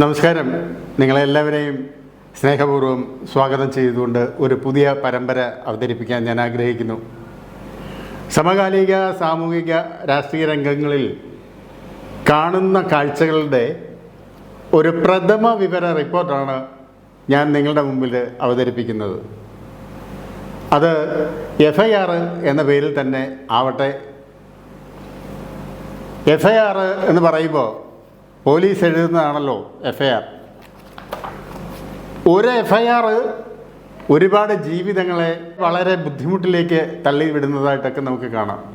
നമസ്കാരം. നിങ്ങളെല്ലാവരെയും സ്നേഹപൂർവം സ്വാഗതം ചെയ്തുകൊണ്ട് ഒരു പുതിയ പരമ്പര അവതരിപ്പിക്കാൻ ഞാൻ ആഗ്രഹിക്കുന്നു. സമകാലിക സാമൂഹിക രാഷ്ട്രീയ രംഗങ്ങളിൽ കാണുന്ന കാഴ്ചകളുടെ ഒരു പ്രഥമ വിവര റിപ്പോർട്ടാണ് ഞാൻ നിങ്ങളുടെ മുമ്പിൽ അവതരിപ്പിക്കുന്നത്. അത് എഫ് ഐ ആർ എന്ന പേരിൽ തന്നെ ആവട്ടെ. എഫ് ഐ ആർ എന്ന് പറയുമ്പോൾ പോലീസ് എഴുതുന്നതാണല്ലോ എഫ് ഐ ആർ ഒരു എഫ് ഐ ആർ ഒരുപാട് ജീവിതങ്ങളെ വളരെ ബുദ്ധിമുട്ടിലേക്ക് തള്ളിവിടുന്നതായിട്ടൊക്കെ നമുക്ക് കാണാം.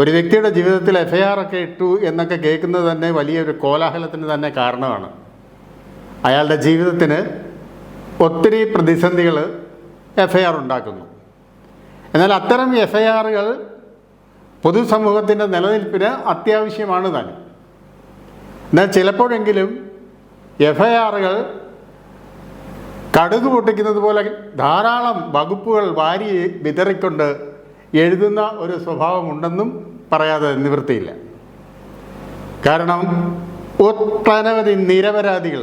ഒരു വ്യക്തിയുടെ ജീവിതത്തിൽ എഫ് ഐ ആർ ഒക്കെ ഇട്ടു എന്നൊക്കെ കേൾക്കുന്നത് തന്നെ വലിയൊരു കോലാഹലത്തിന് തന്നെ കാരണമാണ്. അയാളുടെ ജീവിതത്തിന് ഒത്തിരി പ്രതിസന്ധികൾ എഫ് ഐ ആർ ഉണ്ടാക്കുന്നു. എന്നാൽ അത്തരം എഫ് ഐ ആറുകൾ പൊതുസമൂഹത്തിന്റെ നിലനിൽപ്പിന് അത്യാവശ്യമാണ് താനും എന്നാൽ ചിലപ്പോഴെങ്കിലും എഫ് ഐ ആറുകൾ കടുക് പൊട്ടിക്കുന്നത് പോലെ ധാരാളം വകുപ്പുകൾ വാരി വിതറിക്കൊണ്ട് എഴുതുന്ന ഒരു സ്വഭാവമുണ്ടെന്നും പറയാതെ നിവൃത്തിയില്ല. കാരണം ഒട്ടനവധി നിരപരാധികൾ.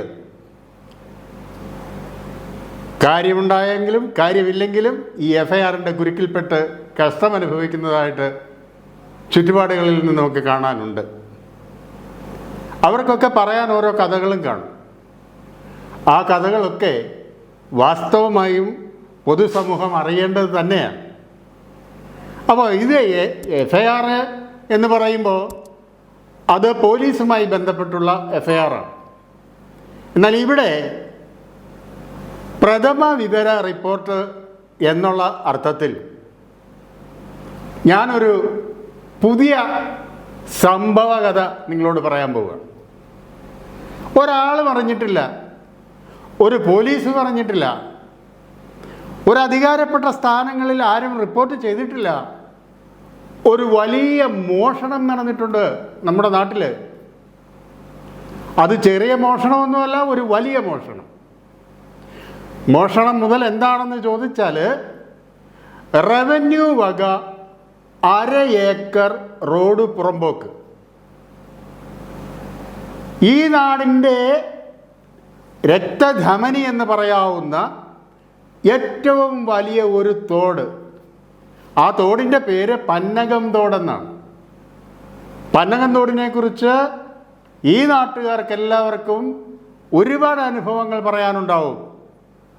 കാര്യമുണ്ടായെങ്കിലും കാര്യമില്ലെങ്കിലും ഈ എഫ് ഐ ആറിന്റെ കുരുക്കിൽപ്പെട്ട് കഷ്ടമനുഭവിക്കുന്നതായിട്ട് ചുറ്റുപാടുകളിൽ നിന്ന് നമുക്ക് കാണാനുണ്ട്. അവർക്കൊക്കെ പറയാൻ ഓരോ കഥകളും കാണും. ആ കഥകളൊക്കെ വാസ്തവമായും പൊതുസമൂഹം അറിയേണ്ടത് തന്നെയാണ്. അപ്പോൾ ഇത് എഫ് ഐ ആർ എന്ന് പറയുമ്പോൾ അത് പോലീസുമായി ബന്ധപ്പെട്ടുള്ള എഫ് ഐ ആറാണ് എന്നാൽ ഇവിടെ പ്രഥമ വിവര റിപ്പോർട്ട് എന്നുള്ള അർത്ഥത്തിൽ ഞാനൊരു പുതിയ സംഭവകഥ നിങ്ങളോട് പറയാൻ പോവുകയാണ്. ഒരാൾ പറഞ്ഞിട്ടില്ല. ഒരു പോലീസ് പറഞ്ഞിട്ടില്ല. ഒരു അധികാരപ്പെട്ട സ്ഥാനങ്ങളിൽ ആരും റിപ്പോർട്ട് ചെയ്തിട്ടില്ല. ഒരു വലിയ മോഷണം നടന്നിട്ടുണ്ട് നമ്മുടെ നാട്ടിൽ അത് ചെറിയ മോഷണമൊന്നുമല്ല ഒരു വലിയ മോഷണം. മോഷണം മുതൽ എന്താണെന്ന് ചോദിച്ചാൽ റവന്യൂ വക അര ഏക്കർ റോഡ് പുറമ്പോക്ക്. ഈ നാടിന്റെ രക്തധമനി എന്ന് പറയാവുന്ന ഏറ്റവും വലിയ ഒരു തോട്. ആ തോടിന്റെ പേര് പന്നകം തോടെന്നാണ്. പന്നകം തോടിനെ കുറിച്ച് ഈ നാട്ടുകാർക്ക് എല്ലാവർക്കും ഒരുപാട് അനുഭവങ്ങൾ പറയാനുണ്ടാവും.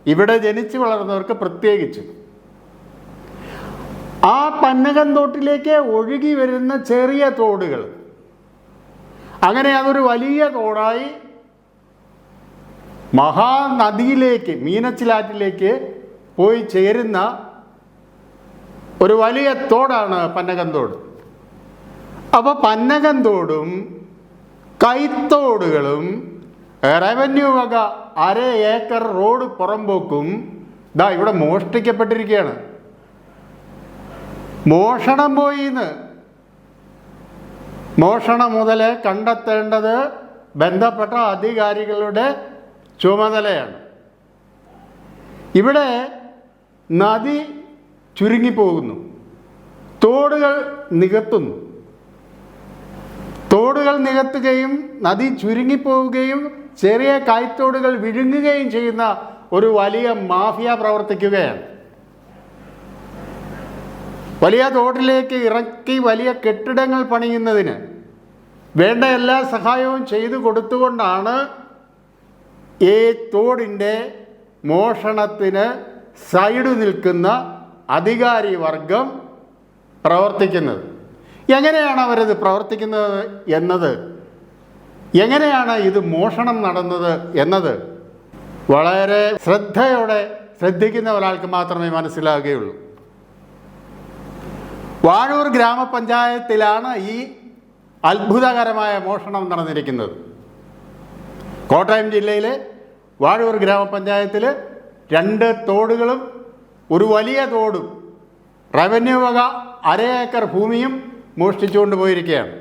ഇവിടെ ജനിച്ചു വളർന്നവർക്ക് പ്രത്യേകിച്ച്. ആ പന്നകം തോട്ടിലേക്ക് ഒഴുകി വരുന്ന ചെറിയ തോടുകൾ. അങ്ങനെ അതൊരു വലിയ തോടായി മഹാനദിയിലേക്ക് മീനച്ചിലാറ്റിലേക്ക് പോയി ചേരുന്ന ഒരു വലിയ തോടാണ് പന്നകന്തോട് അപ്പോൾ പന്നകന്തോടും കൈത്തോടുകളും റവന്യൂ വക അര ഏക്കർ റോഡ് പുറമ്പോക്കും ദാ ഇവിടെ മോഷ്ടിക്കപ്പെട്ടിരിക്കുകയാണ്. മോഷണം പോയിന്ന്. മോഷണം മുതൽ കണ്ടെത്തേണ്ടത് ബന്ധപ്പെട്ട അധികാരികളുടെ ചുമതലയാണ്. ഇവിടെ നദി ചുരുങ്ങിപ്പോകുന്നു. തോടുകൾ നികത്തുന്നു. തോടുകൾ നികത്തുകയും നദി ചുരുങ്ങിപ്പോവുകയും ചെറിയ കായ്ത്തോടുകൾ വിഴുങ്ങുകയും ചെയ്യുന്ന ഒരു വലിയ മാഫിയ പ്രവർത്തിക്കുകയാണ്. വലിയ തോട്ടിലേക്ക് ഇറക്കി വലിയ കെട്ടിടങ്ങൾ പണിയുന്നതിന് വേണ്ട എല്ലാ സഹായവും ചെയ്തു കൊടുത്തുകൊണ്ടാണ് ഈ തോടിന്റെ മോഷണത്തിന് സൈഡ് നിൽക്കുന്ന അധികാരി വർഗം പ്രവർത്തിക്കുന്നത്. എങ്ങനെയാണ് അവരത് പ്രവർത്തിക്കുന്നത് എന്നത്? എങ്ങനെയാണ് ഇത് മോഷണം നടന്നത് എന്നത്? വളരെ ശ്രദ്ധയോടെ ശ്രദ്ധിക്കുന്ന ഒരാൾക്ക് മാത്രമേ മനസ്സിലാകുകയുള്ളൂ. വാഴൂർ ഗ്രാമപഞ്ചായത്തിലാണ് ഈ അത്ഭുതകരമായ മോഷണം നടന്നിരിക്കുന്നത്. കോട്ടയം ജില്ലയിലെ വാഴൂർ ഗ്രാമപഞ്ചായത്തിൽ രണ്ട് തോടുകളും ഒരു വലിയ തോടും റവന്യൂ വക അര ഏക്കർ ഭൂമിയും മോഷ്ടിച്ചുകൊണ്ട് പോയിരിക്കുകയാണ്.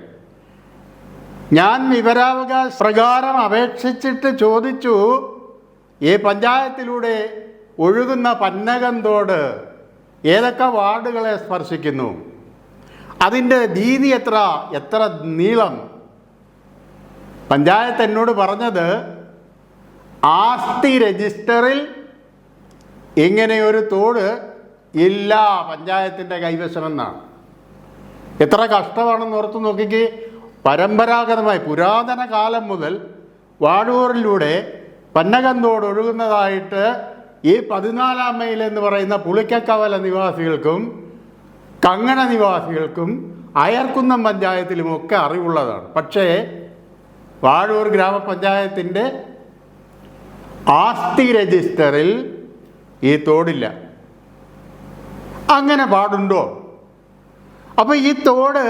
ഞാൻ വിവരാവകാശ പ്രകാരം അപേക്ഷിച്ചിട്ട് ചോദിച്ചു ഈ പഞ്ചായത്തിലൂടെ ഒഴുകുന്ന പന്നകം തോട് ഏതൊക്കെ വാർഡുകളെ സ്പർശിക്കുന്നു? അതിന്റെ വീതി എത്ര എത്ര നീളം? പഞ്ചായത്ത് എന്നോട് പറഞ്ഞത് ആസ്തി രജിസ്റ്ററിൽ ഇങ്ങനെയൊരു തോട് ഇല്ല പഞ്ചായത്തിന്റെ കൈവശമെന്നാണ് എത്ര കഷ്ടമാണെന്ന് ഓർത്ത് നോക്കിക്ക്. പരമ്പരാഗതമായി പുരാതന കാലം മുതൽ വാഴൂരിലൂടെ പന്നകന്തോട് ഒഴുകുന്നതായിട്ട് ഈ പതിനാലാം മൈൽ എന്ന് പറയുന്ന പുളിക്കക്കവല നിവാസികൾക്കും കങ്ങണ നിവാസികൾക്കും അയർക്കുന്നം പഞ്ചായത്തിലുമൊക്കെ അറിവുള്ളതാണ്. പക്ഷേ വാഴൂർ ഗ്രാമപഞ്ചായത്തിന്റെ ആസ്തി രജിസ്റ്ററിൽ ഈ തോടില്ല. അങ്ങനെ പാടുണ്ടോ? അപ്പോൾ ഈ തോട്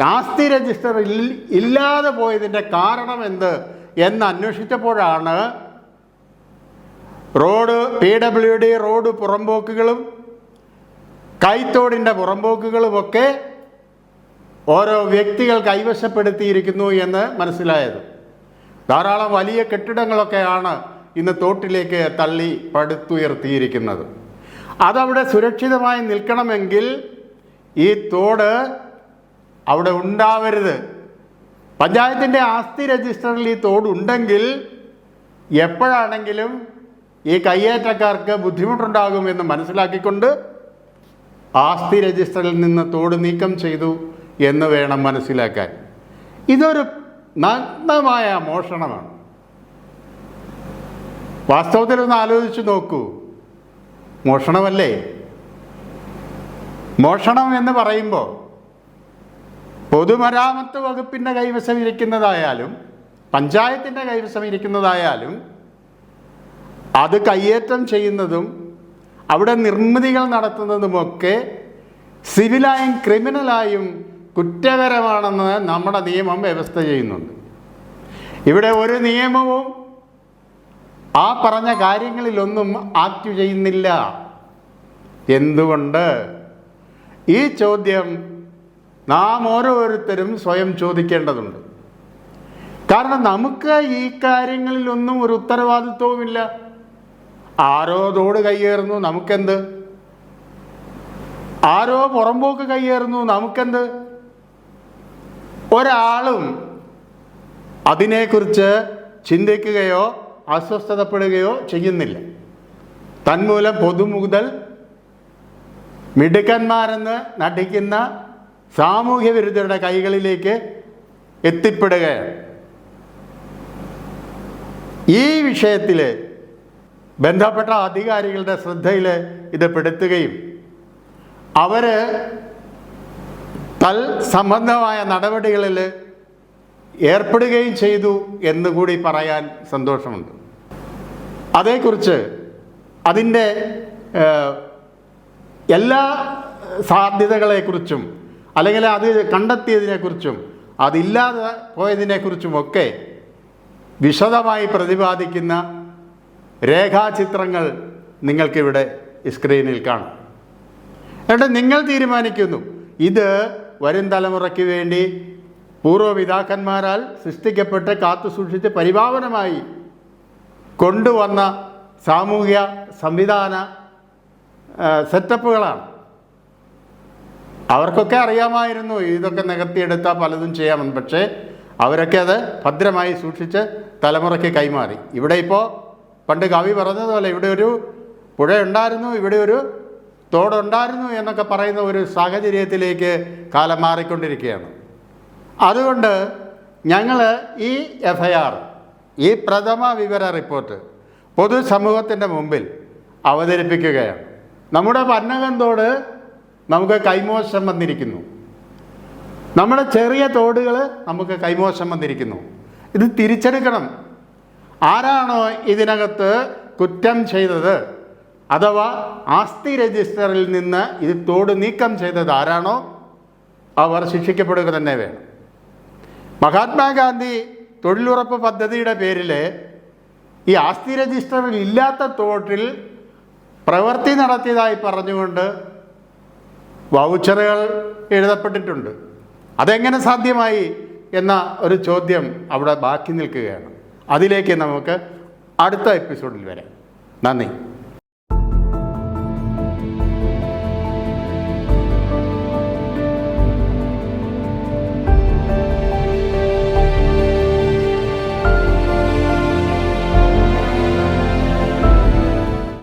ആസ്തി രജിസ്റ്ററിൽ ഇല്ലാതെ പോയതിന്റെ കാരണം എന്ത് എന്ന് അന്വേഷിച്ചപ്പോഴാണ് road P W D road പുറമ്പോക്കുകളും കൈത്തോടിന്റെ പുറമ്പോക്കുകളുമൊക്കെ ഓരോ വ്യക്തികൾ കൈവശപ്പെടുത്തിയിരിക്കുന്നു എന്ന് മനസ്സിലായത്. ധാരാളം വലിയ കെട്ടിടങ്ങളൊക്കെയാണ് ഇന്ന് തോട്ടിലേക്ക് തള്ളി പടുത്തുയർത്തിയിരിക്കുന്നത്. അതവിടെ സുരക്ഷിതമായി നിൽക്കണമെങ്കിൽ ഈ തോട് അവിടെ ഉണ്ടാവരുത്. പഞ്ചായത്തിന്റെ ആസ്തി രജിസ്റ്ററിൽ ഈ തോടുണ്ടെങ്കിൽ എപ്പോഴാണെങ്കിലും ഈ കയ്യേറ്റക്കാർക്ക് ബുദ്ധിമുട്ടുണ്ടാകുമെന്ന് മനസ്സിലാക്കിക്കൊണ്ട് ആസ്തി രജിസ്റ്ററിൽ നിന്ന് തോട് നീക്കം ചെയ്തു എന്ന് വേണം മനസ്സിലാക്കാൻ. ഇതൊരു നഗ്നമായ മോഷണമാണ്. വാസ്തവത്തിൽ ഒന്ന് ആലോചിച്ച് നോക്കൂ. മോഷണമല്ലേ? മോഷണം എന്ന് പറയുമ്പോൾ പൊതുമരാമത്ത് വകുപ്പിന്റെ കൈവശം ഇരിക്കുന്നതായാലും പഞ്ചായത്തിന്റെ കൈവശം ഇരിക്കുന്നതായാലും അത് കയ്യേറ്റം ചെയ്യുന്നതും അവിടെ നിർമ്മിതികൾ നടത്തുന്നതുമൊക്കെ സിവിലായും ക്രിമിനലായും കുറ്റകരമാണെന്ന് നമ്മുടെ നിയമം വ്യവസ്ഥ ചെയ്യുന്നുണ്ട്. ഇവിടെ ഒരു നിയമവും ആ പറഞ്ഞ കാര്യങ്ങളിലൊന്നും ആക്ട് ചെയ്യുന്നില്ല. എന്തുകൊണ്ട്? ഈ ചോദ്യം നാം ഓരോരുത്തരും സ്വയം ചോദിക്കേണ്ടതുണ്ട്. കാരണം നമുക്ക് ഈ കാര്യങ്ങളിലൊന്നും ഒരു ഉത്തരവാദിത്വവുമില്ല. ആരോ തോട് കയ്യേറുന്നു നമുക്കെന്ത്? ആരോ പുറമ്പോക്ക് കയ്യേറുന്നു നമുക്കെന്ത്? ഒരാളും അതിനെക്കുറിച്ച് ചിന്തിക്കുകയോ അസ്വസ്ഥതപ്പെടുകയോ ചെയ്യുന്നില്ല. തന്മൂലം പൊതുമുതൽ മിടുക്കന്മാരെന്ന് നടിക്കുന്ന സാമൂഹ്യ വിരുദ്ധരുടെ കൈകളിലേക്ക് എത്തിപ്പെടുകയാണ്. ഈ വിഷയത്തിൽ ബന്ധപ്പെട്ട അധികാരികളുടെ ശ്രദ്ധയിൽ ഇത് പെടുത്തുകയും അവർ തൽ സംബന്ധമായ നടപടികളിൽ ഏർപ്പെടുകയും ചെയ്തു എന്നുകൂടി പറയാൻ സന്തോഷമുണ്ട്. അതേക്കുറിച്ച് അതിന്റെ എല്ലാ സാധ്യതകളെക്കുറിച്ചും അല്ലെങ്കിൽ അത് കണ്ടെത്തിയതിനെക്കുറിച്ചും അതില്ലാതെ പോയതിനെക്കുറിച്ചുമൊക്കെ വിശദമായി പ്രതിപാദിക്കുന്ന രേഖാചിത്രങ്ങൾ നിങ്ങൾക്കിവിടെ സ്ക്രീനിൽ കാണാം. എന്നിട്ട് നിങ്ങൾ തീരുമാനിക്കുന്നു. ഇത് വരും തലമുറയ്ക്ക് വേണ്ടി പൂർവപിതാക്കന്മാരാൽ സൃഷ്ടിക്കപ്പെട്ട് കാത്തു സൂക്ഷിച്ച് പരിപാവനമായി കൊണ്ടുവന്ന സാമൂഹ്യ സംവിധാന സെറ്റപ്പുകളാണ് അവർക്കൊക്കെ അറിയാമായിരുന്നു ഇതൊക്കെ നികത്തിയെടുത്താൽ പലതും ചെയ്യാമെന്ന്. പക്ഷേ അവരൊക്കെ അത് ഭദ്രമായി സൂക്ഷിച്ച് തലമുറയ്ക്ക് കൈമാറി. ഇവിടെ ഇപ്പോൾ പണ്ട് കവി പറഞ്ഞതുപോലെ ഇവിടെ ഒരു പുഴയുണ്ടായിരുന്നു ഇവിടെ ഒരു തോടുണ്ടായിരുന്നു എന്നൊക്കെ പറയുന്ന ഒരു സാഹചര്യത്തിലേക്ക് കാലം മാറിക്കൊണ്ടിരിക്കുകയാണ്. അതുകൊണ്ട് ഞങ്ങൾ ഈ എഫ് ഐ ആർ ഈ പ്രഥമ വിവര റിപ്പോർട്ട് പൊതുസമൂഹത്തിന്റെ മുമ്പിൽ അവതരിപ്പിക്കുകയാണ്. നമ്മുടെ ഭരണകന്തോട് നമുക്ക് കൈമോശം വന്നിരിക്കുന്നു. നമ്മുടെ ചെറിയ തോടുകൾ നമുക്ക് കൈമോശം വന്നിരിക്കുന്നു. ഇത് തിരിച്ചെടുക്കണം. ആരാണോ ഇതിനകത്ത് കുറ്റം ചെയ്തത്? അഥവാ ആസ്തി രജിസ്റ്ററിൽ നിന്ന് ഇത് തോട് നീക്കം ചെയ്തത് ആരാണോ? അവർ ശിക്ഷിക്കപ്പെടുക തന്നെ വേണം. മഹാത്മാഗാന്ധി തൊഴിലുറപ്പ് പദ്ധതിയുടെ പേരിൽ ഈ ആസ്തി രജിസ്റ്ററിൽ ഇല്ലാത്ത തോട്ടിൽ പ്രവൃത്തി നടത്തിയതായി പറഞ്ഞുകൊണ്ട് വൗച്ചറുകൾ എഴുതപ്പെട്ടിട്ടുണ്ട്. അതെങ്ങനെ സാധ്യമായി എന്ന ഒരു ചോദ്യം അവിടെ ബാക്കി നിൽക്കുകയാണ്. അതിലേക്ക് നമുക്ക് അടുത്ത എപ്പിസോഡിൽ വരാം. നന്ദി.